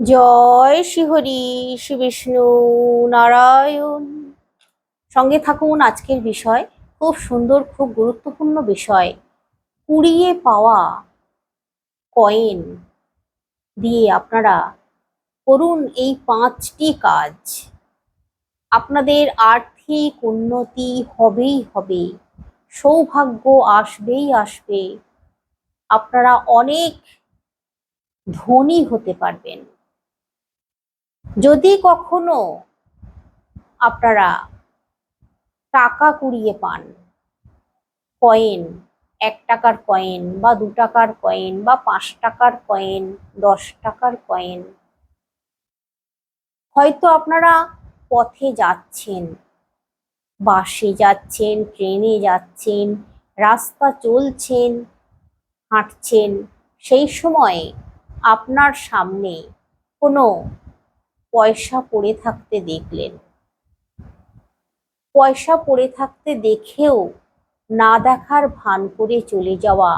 জয় শ্রীহরি শ্রী বিষ্ণু নারায়ণ। সঙ্গে থাকুন আজকের বিষয়, খুব সুন্দর, খুব গুরুত্বপূর্ণ বিষয়, কুড়িয়ে পাওয়া কয়েন দিয়ে আপনারা করুন এই পাঁচটি কাজ। আপনাদের আর্থিক উন্নতি হবেই হবে, সৌভাগ্য আসবেই আসবে, আপনারা অনেক ধনী হতে পারবেন। যদি কখনো আপনারা টাকা কুড়িয়ে পান, কয়েন, এক টাকার কয়েন বা দু টাকার কয়েন বা পাঁচ টাকার কয়েন, দশ টাকার কয়েন, হয়তো আপনারা পথে যাচ্ছেন, বাসে যাচ্ছেন, ট্রেনে যাচ্ছেন, রাস্তা চলছেন, হাঁটছেন, সেই সময় আপনার সামনে কোনো পয়সা পড়ে থাকতে দেখলেন। পয়সা পড়ে থাকতে দেখেও না দেখার ভান করে চলে যাওয়া।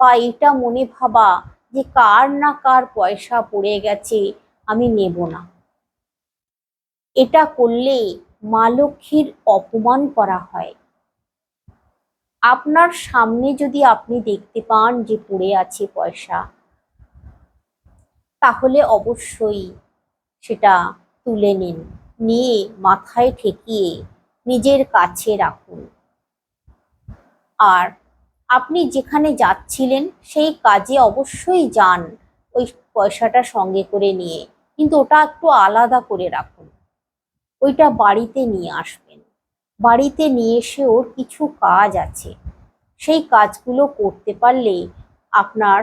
বা এটা মনে ভাবা যে কার না কার পয়সা পড়ে গেছে, আমি নেব না। এটা করলে মা লক্ষ্মীর অপমান করা হয়। আপনার সামনে যদি আপনি দেখতে পান যে পড়ে আছে পয়সা, তাহলে অবশ্যই সেটা তুলে নিন। নিয়ে মাথায় ঠেকিয়ে নিজের কাছে রাখুন। আর আপনি যেখানে যাচ্ছিলেন সেই কাজে অবশ্যই যান ওই পয়সাটা সঙ্গে করে নিয়ে। কিন্তু ওটা একটু আলাদা করে রাখুন। ওইটা বাড়িতে নিয়ে আসবেন। বাড়িতে নিয়ে এসে ওর কিছু কাজ আছে। সেই কাজগুলো করতে পারলে আপনার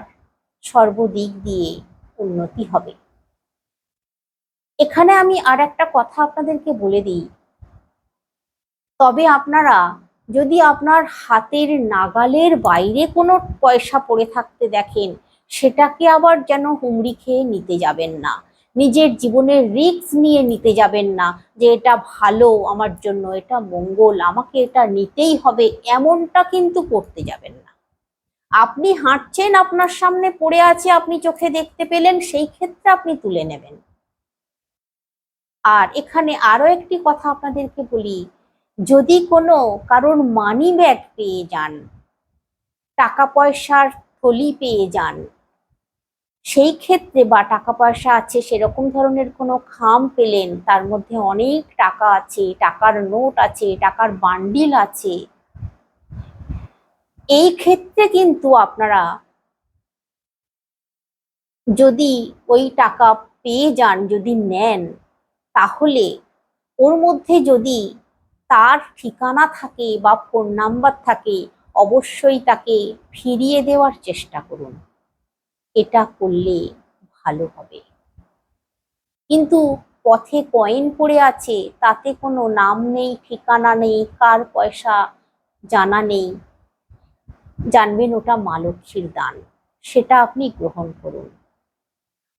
সর্বদিক দিয়ে উন্নতি হবে। এখানে আমি আর একটা কথা আপনাদেরকে বলে দিই। তবে আপনারা যদি আপনার হাতের নাগালের বাইরে কোনো পয়সা পড়ে থাকতে দেখেন, সেটাকে আবার যেন হুমড়ি খেয়ে নিতে যাবেন না। নিজের জীবনের রিস্ক নিয়ে নিতে যাবেন না যে এটা ভালো, আমার জন্য এটা মঙ্গল, আমাকে এটা নিতেই হবে, এমনটা কিন্তু করতে যাবেন না। আপনি হাঁটছেন, আপনার সামনে পড়ে আছে, আপনি চোখে দেখতে পেলেন, সেই ক্ষেত্রে আপনি তুলে নেবেন। আর এখানে আরও একটি কথা আপনাদেরকে বলি, যদি কোনো কারোর মানি ব্যাগ পেয়ে যান টাকা পয়সার থলি পেয়ে যান, সেই ক্ষেত্রে বা টাকা পয়সা আছে, সেরকম ধরনের কোনো খাম পেলেন, তার মধ্যে অনেক টাকা আছে, টাকার নোট আছে, টাকার বান্ডিল আছে, এই ক্ষেত্রে কিন্তু আপনারা যদি ওই টাকা পেয়ে যান, যদি নেন তাহলে ওর মধ্যে যদি তার ঠিকানা থাকে বা ফোন নাম্বার থাকে, অবশ্যই তাকে ফিরিয়ে দেওয়ার চেষ্টা করুন। এটা করলে ভালো হবে। কিন্তু পথে কয়েন পড়ে আছে, তাতে কোনো নাম নেই, ঠিকানা নেই, কার পয়সা জানা নেই। জানবেন ওটা মা লক্ষ্মীর দান, সেটা আপনি গ্রহণ করুন।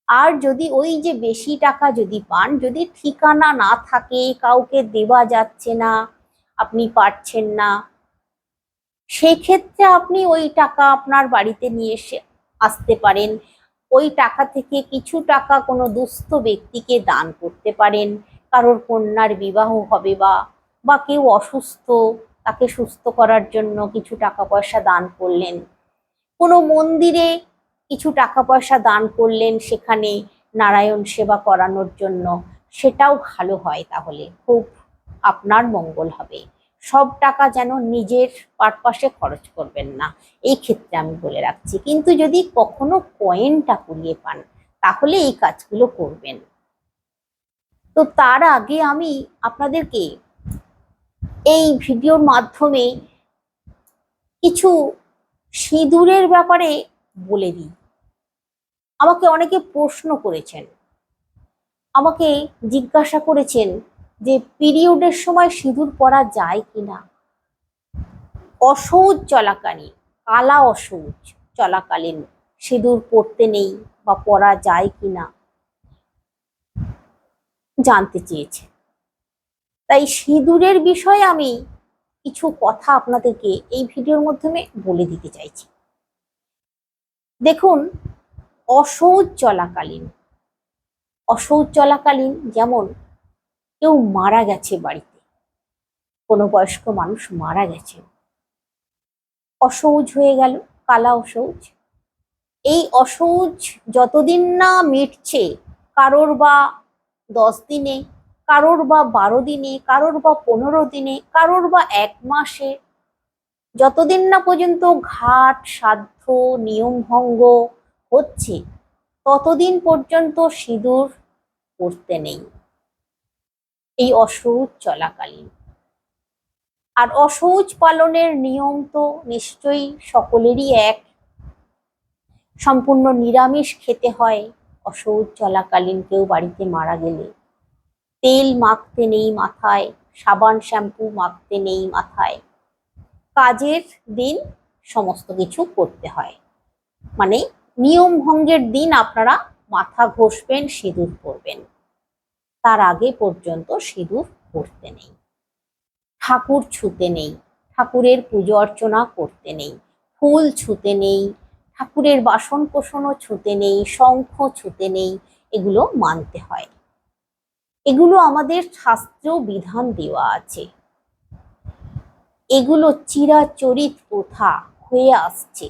আর যদি ওই যে বেশি টাকা যদি পান, যদি ঠিকানা না থাকে, কাউকে দেওয়া যাচ্ছে না, আপনি পারছেন না, সেক্ষেত্রে আপনি ওই টাকা আপনার বাড়িতে নিয়ে এসে আসতে পারেন। ওই টাকা থেকে কিছু টাকা কোনো দুস্থ ব্যক্তিকে দান করতে পারেন। কারোর কন্যার বিবাহ হবে বা বা কেউ অসুস্থ, তাকে সুস্থ করার জন্য কিছু টাকা পয়সা দান করলেন। কোনো মন্দিরে কিছু টাকা পয়সা দান করলেন সেখানে নারায়ণ সেবা করানোর জন্য। সেটাও ভালো হয় তাহলে। খুব আপনার মঙ্গল হবে। সব টাকা যেন নিজের পারপাসে খরচ করবেন না। এই ক্ষেত্রে আমি বলে রাখছি। কিন্তু যদি কখনো কয়েনটা কুড়িয়ে পান, তাহলে এই কাজগুলো করবেন। তো তার আগে আমি আপনাদেরকে এই ভিডিওর মাধ্যমে কিছু সিঁদুরের ব্যাপারে বলে দিই। আমাকে অনেকে প্রশ্ন করেছেন। আমাকে জিজ্ঞাসা করেছেন যে পিরিয়ডের সময় সিঁদুর পরা যায় কিনা? অসৌচ চলাকালীন, কালা অসৌচ চলাকালীন সিঁদুর পরতে নেই বা পরা যায় কিনা? জানতে চেয়েছে। তাই সিঁদুরের বিষয়ে আমি কিছু কথা আপনাদেরকে এই ভিডিওর মাধ্যমে বলে দিতে চাইছি। দেখুন অসৌচ চলাকালীন অসৌচ চলাকালীন যেমন কেউ মারা গেছে বাড়িতে, কোনো বয়স্ক মানুষ মারা গেছে। অসৌচ হয়ে গেল, কালা অসৌচ এই অসৌচ যতদিন না মিটছে, কারোর বা দশ দিনে, কারোর বা বারো দিনে, কারোর বা পনেরো দিনে, কারোর বা এক মাসে, যতদিন না পর্যন্ত ঘাট সাধ্য নিয়মভঙ্গ হচ্ছে, ততদিন পর্যন্ত সিঁদুর পড়তে নেই। এই অসৌচ চলাকালীন। আর অসৌচ পালনের নিয়ম তো নিশ্চয়ই সকলেরই এক। সম্পূর্ণ নিরামিষ খেতে হয় অসৌচ চলাকালীন কেউ বাড়িতে মারা গেলে। তেল মাখতে নেই মাথায়, সাবান শ্যাম্পু মাখতে নেই মাথায়। কাজের দিন সমস্ত কিছু করতে হয়। মানে নিয়ম ভঙ্গের দিন আপনারা মাথা ঘষবেন, সিঁদুর পরবেন। তার আগে পর্যন্ত সিঁদুর পরতে নেই। ঠাকুর ছুতে নেই, ঠাকুরের পুজো অর্চনা করতে নেই, ফুল ছুতে নেই, ঠাকুরের বাসন কোষণও ছুতে নেই, শঙ্খ ছুতে নেই, এগুলো মানতে হয়। এগুলো আমাদের শাস্ত্রেও বিধান দেওয়া আছে। এগুলো চিরাচরিত প্রথা হয়ে আসছে।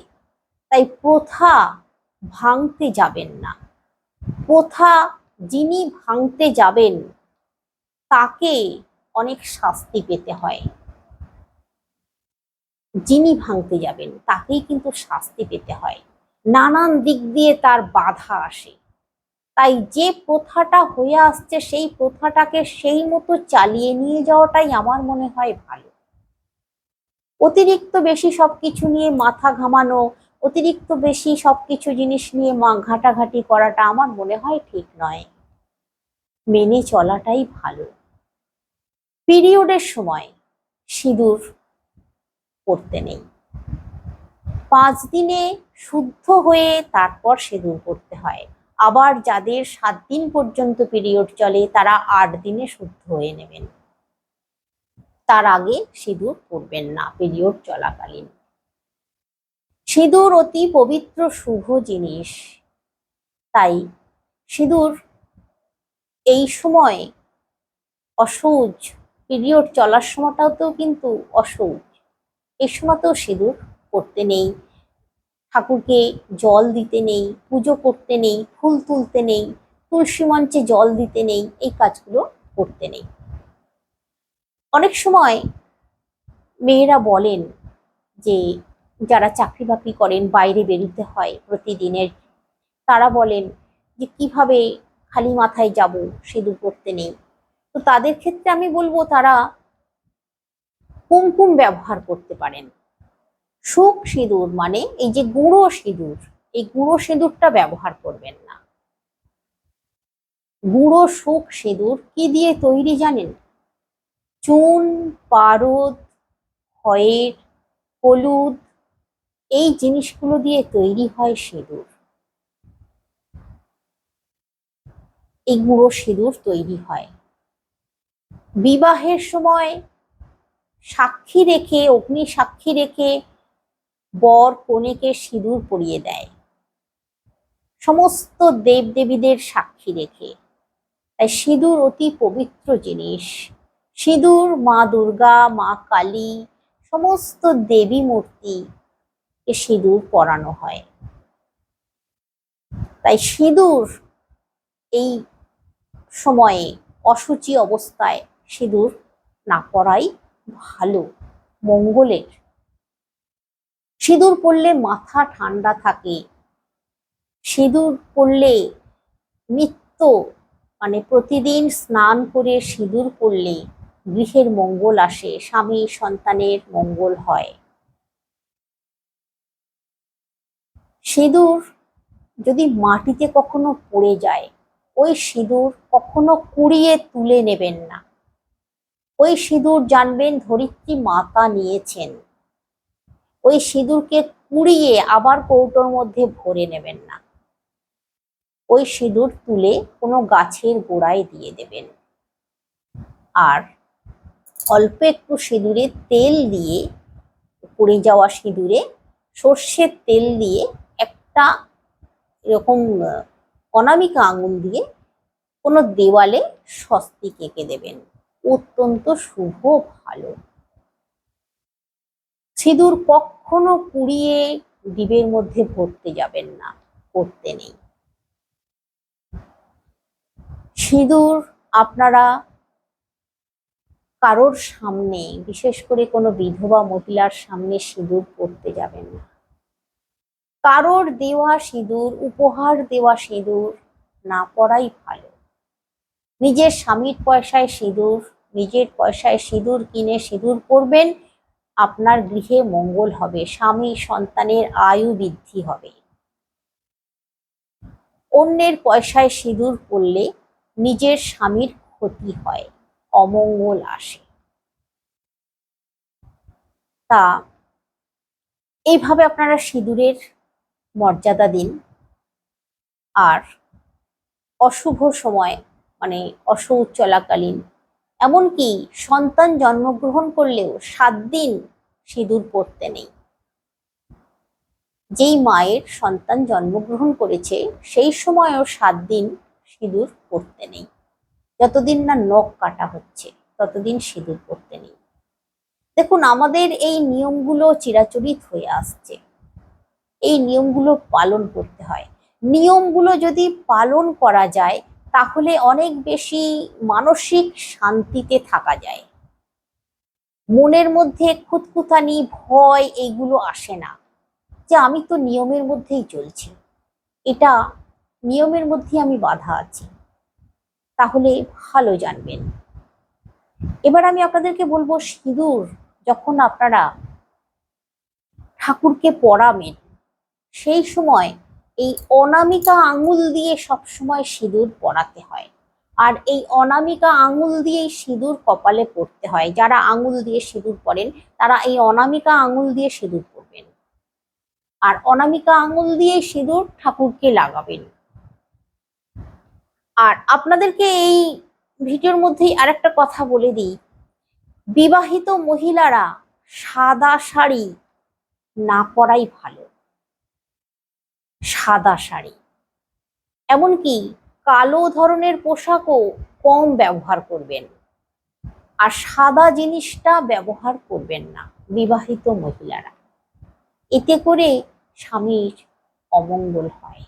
তাই প্রথা ভাঙতে যাবেন না। প্রথা যিনি ভাঙতে যাবেন, তাকে অনেক শাস্তি পেতে হয়। যিনি ভাঙতে যাবেন, তাকেই কিন্তু শাস্তি পেতে হয়। নানান দিক দিয়ে তার বাধা আসে। তাই যে প্রথাটা হয়ে আসছে, সেই প্রথাটাকে সেই মতো চালিয়ে নিয়ে যাওয়াটাই আমার মনে হয় ভালো। অতিরিক্ত বেশি সবকিছু নিয়ে মাথা ঘামানো, অতিরিক্ত বেশি সবকিছু জিনিস নিয়ে মা ঘাটাঘাটি করাটা আমার মনে হয় ঠিক নয়। মেনে চলাটাই ভালো। পিরিয়ডের সময় সিঁদুর পড়তে নেই। পাঁচ দিনে শুদ্ধ হয়ে তারপর সিঁদুর পড়তে হয়। আবার যাদের সাত দিন পর্যন্ত পিরিয়ড চলে, তারা আট দিনে শুদ্ধ হয়ে নেবেন। তার আগে সিঁদুর পরবেন না, পিরিয়ড চলাকালীন। সিঁদুর অতি পবিত্র, শুভ জিনিস। তাই সিঁদুর এই সময় অসৌচ পিরিয়ড চলার সময়টাতেও কিন্তু অসৌচ এই সময়তেও সিঁদুর করতে নেই, ঠাকুরকে জল দিতে নেই, পুজো করতে নেই, ফুল তুলতে নেই, তুলসী মঞ্চে জল দিতে নেই, এই কাজগুলো করতে নেই। অনেক সময় মেয়েরা বলেন যে যারা চাকরি বাকরি করেন, বাইরে বেরোতে হয় প্রতিদিনের, তারা বলেন যে কীভাবে খালি মাথায় যাব সিঁদুর পড়তে নেই। তো তাদের ক্ষেত্রে আমি বলব তারা কুমকুম ব্যবহার করতে পারেন। সুখ সিঁদুর মানে এই যে গুঁড়ো সিঁদুর, এই গুঁড়ো সিঁদুরটা ব্যবহার করবেন না। গুঁড়ো সুখ সিঁদুর কি দিয়ে তৈরি জানেন? চুন, পারদ, খয়ের, হলুদ, এই জিনিসগুলো দিয়ে তৈরি হয় সিঁদুর। এই গুঁড়ো সিঁদুর তৈরি হয়। বিবাহের সময় সাক্ষী রেখে, অগ্নি সাক্ষী রেখে বর কনেকে সিঁদুর পরিয়ে দেয়। সমস্ত দেবদেবীদের সাক্ষী রেখে। তাই সিঁদুর অতি পবিত্র জিনিস। সিঁদুর, মা দুর্গা, মা কালী, সমস্ত দেবী মূর্তি এ সিঁদুর পরানো হয়। তাই সিঁদুর এই সময়ে অসুচি অবস্থায় সিঁদুর না পরাই ভালো, মঙ্গলের। সিঁদুর পড়লে মাথা ঠান্ডা থাকে। সিঁদুর পড়লে নিত্য মানে প্রতিদিন স্নান করে সিঁদুর পড়লে গৃহের মঙ্গল আসে, স্বামী সন্তানের মঙ্গল হয়। সিঁদুর যদি মাটিতে কখনো পড়ে যায়, ওই সিঁদুর কখনো কুড়িয়ে তুলে নেবেন না। ওই সিঁদুর জানবেন ধরিত্রী মাতা নিয়েছেন। ওই সিঁদুরকে কুড়িয়ে আবার কৌটোর মধ্যে ভরে নেবেন না। ওই সিঁদুর তুলে কোনো গাছের গোড়ায় দিয়ে দেবেন। আর অল্প একটু সিঁদুরে তেল দিয়ে, পড়ে যাওয়া সিঁদুরে সর্ষের তেল দিয়ে একটা এরকম অনামিকা আঙুল দিয়ে কোনো দেওয়ালে স্বস্তিক এঁকে দেবেন। অত্যন্ত শুভ, ভালো। সিঁদুর কখনো কুড়িয়ে ডিবের মধ্যে ভরতে যাবেন না, করতে নেই। সিঁদুর আপনারা কারোর সামনে, বিশেষ করে কোনো বিধবা মহিলার সামনে সিঁদুর পরতে যাবেন না। কারোর দেওয়া সিঁদুর, উপহার দেওয়া সিঁদুর না পরাই ভালো। নিজের স্বামীর পয়সায় সিঁদুর, নিজের পয়সায় সিঁদুর কিনে সিঁদুর পরবেন আপনার গৃহে মঙ্গল হবে, স্বামী সন্তানের আয়ু বৃদ্ধি হবে। অন্যের পয়সায় সিঁদুর পরলে নিজের স্বামীর ক্ষতি হয়। অমঙ্গল আসে। তা এইভাবে আপনারা সিঁদুরের মর্যাদা দিন। আর অশুভ সময় মানে অসৌচ চলাকালীন এমনকি সন্তান জন্মগ্রহণ করলেও সাত দিন সিঁদুর পরতে নেই। যেই মায়ের সন্তান জন্মগ্রহণ করেছে, সেই সময়ও সাত দিন সিঁদুর পরতে নেই। যতদিন না নখ কাটা হচ্ছে, ততদিন সিঁদুর পরতে নেই। দেখুন, আমাদের এই নিয়মগুলো চিরাচরিত হয়ে আসছে। এই নিয়মগুলো পালন করতে হয়। নিয়মগুলো যদি পালন করা যায়, তাহলে অনেক বেশি মানসিক শান্তিতে থাকা যায়। মনের মধ্যে খুঁতখুতানি, ভয় এইগুলো আসে না যে আমি তো নিয়মের মধ্যেই চলছি। এটা নিয়মের মধ্যে আমি বাধা আছি। তাহলে ভালো জানবেন। এবার আমি আপনাদেরকে বলব, সিঁদুর যখন আপনারা ঠাকুরকে পড়াবেন সেই সময় এই অনামিকা আঙুল দিয়ে সবসময় সিঁদুর পরাতে হয়। আর এই অনামিকা আঙুল দিয়েই সিঁদুর কপালে পড়তে হয়। যারা আঙুল দিয়ে সিঁদুর পরেন, তারা এই অনামিকা আঙুল দিয়ে সিঁদুর পরবেন। আর অনামিকা আঙুল দিয়ে সিঁদুর ঠাকুরকে লাগাবেন। আর আপনাদেরকে এই ভিডিওর মধ্যেই আরেকটা কথা বলে দিই। বিবাহিত মহিলারা সাদা শাড়ি না পরাই ভালো। সাদা শাড়ি। এমনকি কালো ধরনের পোশাকও কম ব্যবহার করবেন। আর সাদা জিনিসটা ব্যবহার করবেন না বিবাহিত মহিলারা। এতে করে স্বামীর অমঙ্গল হয়।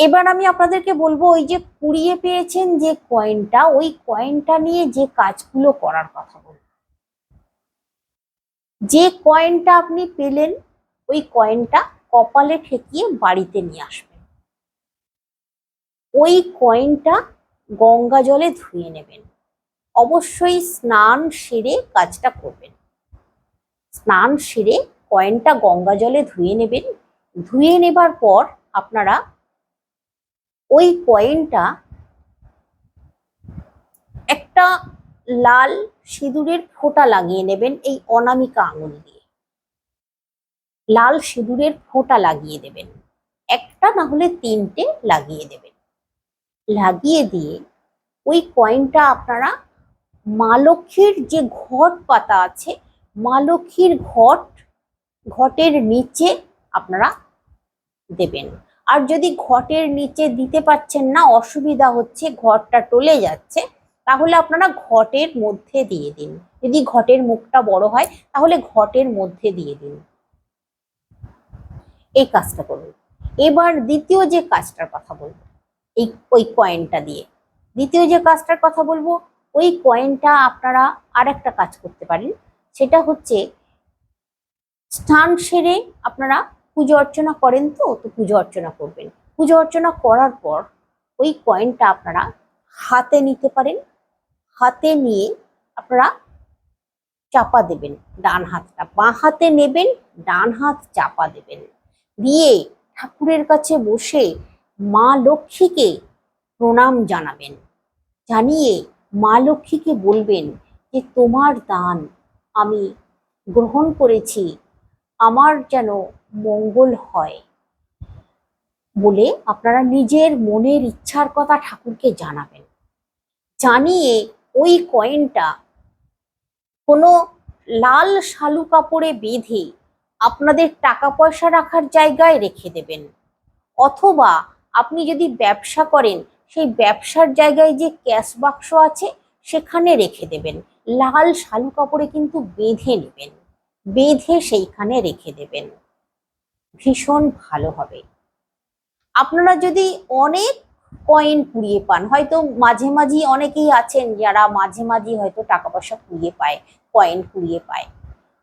এবার আমি আপনাদেরকে বলব, ওই যে কুড়িয়ে পেয়েছেন যে কয়েনটা ওই কয়েনটা নিয়ে যে কাজগুলো করার কথা বলব। যে কয়েনটা আপনি পেলেন, ওই কয়েনটা কপালে ঠেকিয়ে বাড়িতে নিয়ে আসবেন। ওই কয়েনটা গঙ্গা জলে ধুয়ে নেবেন। অবশ্যই স্নান সেরে কাজটা করবেন। স্নান সেরে কয়েনটা গঙ্গা জলে ধুয়ে নেবেন। ধুয়ে নেবার পর আপনারা ওই কয়েনটা একটা লাল সিঁদুরের ফোঁটা লাগিয়ে নেবেন এই অনামিকা আঙুল দিয়ে। লাল সিঁদুরের ফোঁটা লাগিয়ে দেবেন। একটা না হলে তিনটে লাগিয়ে দেবেন। লাগিয়ে দিয়ে ওই কয়েনটা আপনারা মা লক্ষ্মীর যে ঘট পাতা আছে, মা লক্ষ্মীর ঘট, ঘটের নিচে আপনারা দেবেন। আর যদি ঘটের নিচে দিতে পারছেন না, অসুবিধা হচ্ছে ঘরটা টলে যাচ্ছে, তাহলে আপনারা ঘটের মধ্যে দিয়ে দিন। যদি ঘটের মুখটা বড় হয়, তাহলে ঘটের মধ্যে দিয়ে দিন। এই কাজটা করুন। এবার দ্বিতীয় যে কাজটার কথা বলব, এই, ওই কয়েনটা দিয়ে। দ্বিতীয় যে কাজটার কথা বলব, ওই কয়েনটা আপনারা আর একটা কাজ করতে পারেন। সেটা হচ্ছে স্থান সেরে আপনারা পুজো অর্চনা করেন তো তো পুজো অর্চনা করবেন। পুজো অর্চনা করার পর ওই কয়েনটা আপনারা হাতে নিতে পারেন। হাতে নিয়ে আপনারা চাপা দেবেন ডান হাতটা। বাঁ হাতে নেবেন, ডান হাত চাপা দেবেন। দিয়ে ঠাকুরের কাছে বসে মা লক্ষ্মীকে প্রণাম জানাবেন। জানিয়ে মা লক্ষ্মীকে বলবেন যে, তোমার দান আমি গ্রহণ করেছি আমার যেন মঙ্গল হয় বলে আপনারা নিজের মনের ইচ্ছার কথা ঠাকুরকে জানাবেন। জানিয়ে ওই কয়েনটা কোনো লাল শালু কাপড়ে বেঁধে আপনাদের টাকা পয়সা রাখার জায়গায় রেখে দেবেন। অথবা আপনি যদি ব্যবসা করেন, সেই ব্যবসার জায়গায় যে ক্যাশ বাক্স আছে, সেখানে রেখে দেবেন। লাল শালু কাপড়ে কিন্তু বেঁধে নেবেন। বেঁধে সেইখানে রেখে দেবেন। ভীষণ ভালো হবে। আপনারা যদি অনেক কয়েন কুড়িয়ে পান, হয়তো মাঝে মাঝে অনেকেই আছেন যারা মাঝে মাঝে হয়তো টাকা পয়সা কুড়িয়ে পায় কয়েন কুড়িয়ে পায়।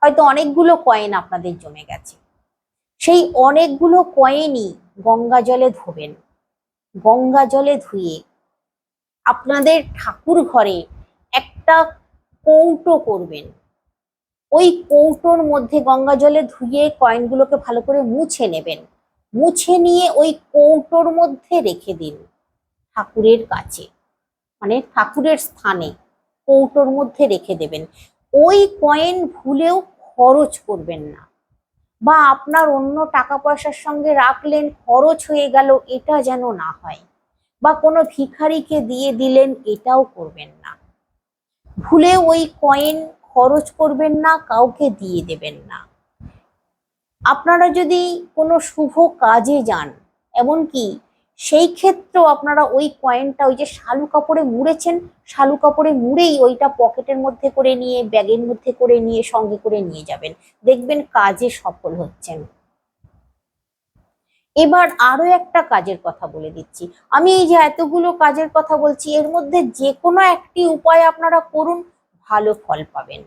হয়তো অনেকগুলো কয়েন আপনাদের জমে গেছে। সেই অনেকগুলো কয়েনই গঙ্গা জলে ধোবেন। গঙ্গা জলে ধুয়ে আপনাদের ঠাকুর ঘরে একটা কৌটো করবেন। ওই কৌটোর মধ্যে গঙ্গা জলে ধুয়ে কয়েনগুলোকে ভালো করে মুছে নেবেন। মুছে নিয়ে ওই কৌটোর মধ্যে রেখে দিন ঠাকুরের কাছে মানে ঠাকুরের স্থানে কৌটোর মধ্যে রেখে দেবেন। ওই কয়েন ভুলেও খরচ করবেন না। বা আপনার অন্য টাকা পয়সার সঙ্গে রাখলেন, খরচ হয়ে গেল, এটা যেন না হয়। বা কোনো ভিখারিকে দিয়ে দিলেন, এটাও করবেন না। ভুলে ওই কয়েন খরচ করবেন না, কাউকে দিয়ে দেবেন না। আপনারা যদি কোনো শুভ কাজে যান, এমনকি সেই ক্ষেত্রেও আপনারা ওই কয়েনটা ওই যে শালু কাপড়ে মুড়েছেন, শালু কাপড়ে মুড়েই ওইটা পকেটের মধ্যে করে নিয়ে, ব্যাগের মধ্যে করে নিয়ে, সঙ্গে করে নিয়ে যাবেন। দেখবেন কাজে সফল হচ্ছেন। এবার আরও একটা কাজের কথা বলে দিচ্ছি। আমি এই যে এতগুলো কাজের কথা বলছি, এর মধ্যে যে কোনো একটি উপায় আপনারা করুন ভালো ফল পাবেন।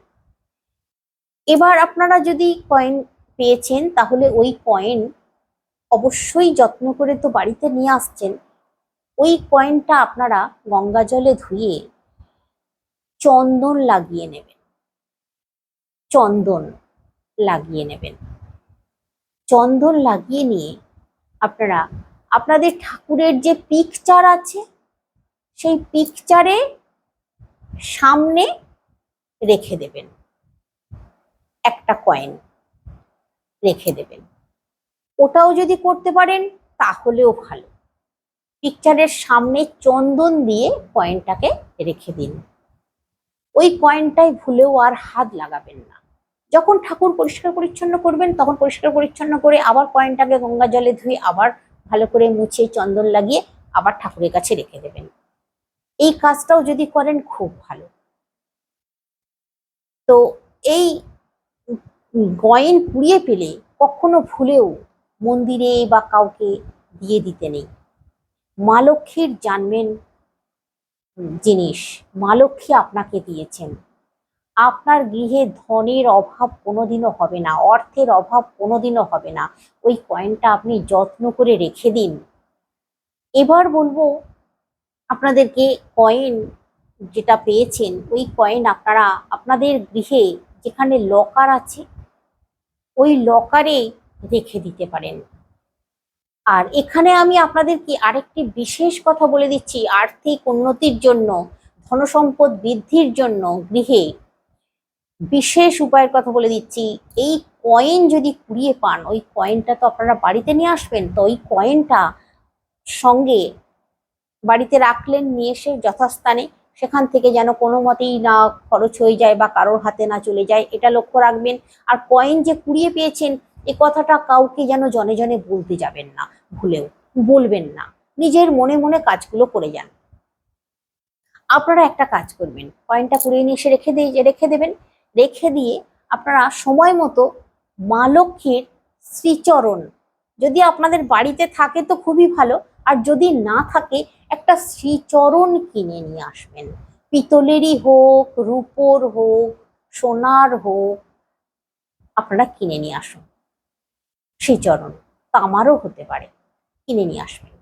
এবার আপনারা যদি কয়েন পেয়েছেন, তাহলে ওই কয়েন অবশ্যই যত্ন করে তো বাড়িতে নিয়ে আসছেন। ওই কয়েনটা আপনারা গঙ্গা জলে ধুয়ে চন্দন লাগিয়ে নেবেন। চন্দন লাগিয়ে নেবেন। চন্দন লাগিয়ে নিয়ে আপনারা, আপনাদের ঠাকুরের যে পিকচার আছে, সেই পিকচারে সামনে রেখে দেবেন। একটা কয়েন রেখে দেবেন। ওটাও যদি করতে পারেন, তাহলেও ভালো। পিকচারের সামনে চন্দন দিয়ে কয়েনটাকে রেখে দিন। ওই কয়েনটাই ভুলেও আর হাত লাগাবেন না। যখন ঠাকুর পরিষ্কার পরিচ্ছন্ন করবেন, তখন পরিষ্কার পরিচ্ছন্ন করে আবার কয়েনটাকে গঙ্গা জলে ধুয়ে আবার ভালো করে মুছে চন্দন লাগিয়ে আবার ঠাকুরের কাছে রেখে দেবেন। এই কাজটাও যদি করেন, খুব ভালো। তো এই গয়েন পুড়িয়ে পেলে কখনো ভুলেও মন্দিরে বা কাউকে দিয়ে দিতে নেই। মা লক্ষ্মীর জানবেন জিনিস, মা লক্ষ্মী আপনাকে দিয়েছেন। আপনার গৃহে ধনের অভাব কোনোদিনও হবে না, অর্থের অভাব কোনোদিনও হবে না। ওই কয়েনটা আপনি যত্ন করে রেখে দিন। এবার বলব, আপনাদেরকে কয়েন যেটা পেয়েছেন, ওই কয়েন আপনারা, আপনাদের গৃহে যেখানে লকার আছে, ওই লকারে রেখে দিতে পারেন। আর এখানে আমি আপনাদেরকে আরেকটি বিশেষ কথা বলে দিচ্ছি, আর্থিক উন্নতির জন্য, ধনসম্পদ বৃদ্ধির জন্য গৃহে। বিশেষ উপায়ের কথা বলে দিচ্ছি, এই কয়েন যদি কুড়িয়ে পান, ওই কয়েনটা তো আপনারা বাড়িতে নিয়ে আসবেন, তো ওই কয়েনটা সঙ্গে বাড়িতে রাখলেন নিয়ে এসে যথাস্থানে সেখান থেকে যেন কোনো মতেই না খরচ হয়ে যায় বা কারোর হাতে না চলে যায়, এটা লক্ষ্য রাখবেন। আর কয়েন যে কুড়িয়ে পেয়েছেন, এ কথাটা কাউকে যেন জনে জনে বলতে যাবেন না, ভুলেও, বলবেন না। নিজের মনে মনে কাজগুলো করে যান। আপনারা একটা কাজ করবেন কয়েনটা কুড়িয়ে নিয়ে এসে রেখে দিয়ে, রেখে দেবেন। রেখে দিয়ে আপনারা সময় মতো মা লক্ষ্মীর শ্রীচরণ, যদি আপনাদের বাড়িতে থাকে তো খুবই ভালো আর যদি না থাকে, একটা শ্রীচরণ কিনে নিয়ে আসবেন। পিতলেরই হোক, রূপোর হোক, সোনার হোক, আপনারা কিনে নিয়ে আসুন। শ্রীচরণ তামারও হতে পারে, কিনে নিয়ে আসবেন।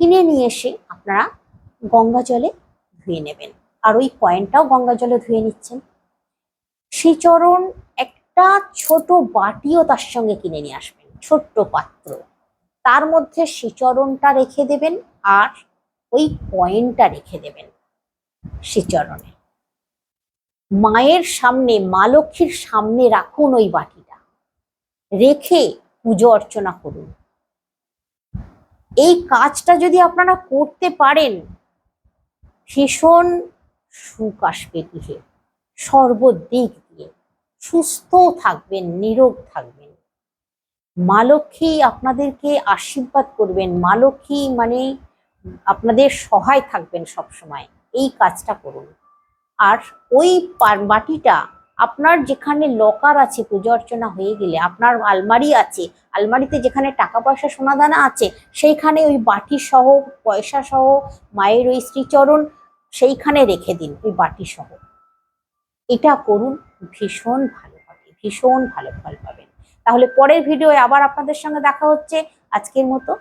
কিনে নিয়ে এসে আপনারা গঙ্গা জলে ধুয়ে নেবেন। আর ওই কয়েনটাও গঙ্গা জলে ধুয়ে নিচ্ছেন। শ্রীচরণ একটা ছোট বাটিও তার সঙ্গে কিনে নিয়ে আসবেন, ছোট্ট পাত্র। তার মধ্যে শ্রীচরণটা রেখে দেবেন আর ওই কয়েনটা রেখে দেবেন শ্রীচরণে। মায়ের সামনে, মা লক্ষ্মীর সামনে রাখুন ওই বাটিটা। রেখে পুজো অর্চনা করুন। এই কাজটা যদি আপনারা করতে পারেন, ভীষণ সুখ আসবে গৃহে সর্বদিক দিয়ে সুস্থ থাকবেন, নিরোগ থাকবেন। মা লক্ষ্মী আপনাদেরকে আশীর্বাদ করবেন, মা লক্ষ্মী মানে আপনাদের সহায় থাকবেন সব সময় এই কাজটা করুন। আর ওই বাটিটা আপনার যেখানে লকার আছে পুজো অর্চনা হয়ে গেলে, আপনার আলমারি আছে, আলমারিতে যেখানে টাকা পয়সা সোনাদানা আছে, সেইখানে ওই বাটি সহ, পয়সা সহ, মায়ের ওই শ্রীচরণ সেইখানে রেখে দিন, ওই বাটি সহ। এটা করুন, ভীষণ ভালো হবে, ভীষণ ভালো ফল পাবেন। তাহলে পরের ভিডিও আবার আপনাদের সঙ্গে দেখা হচ্ছে। আজকের মতো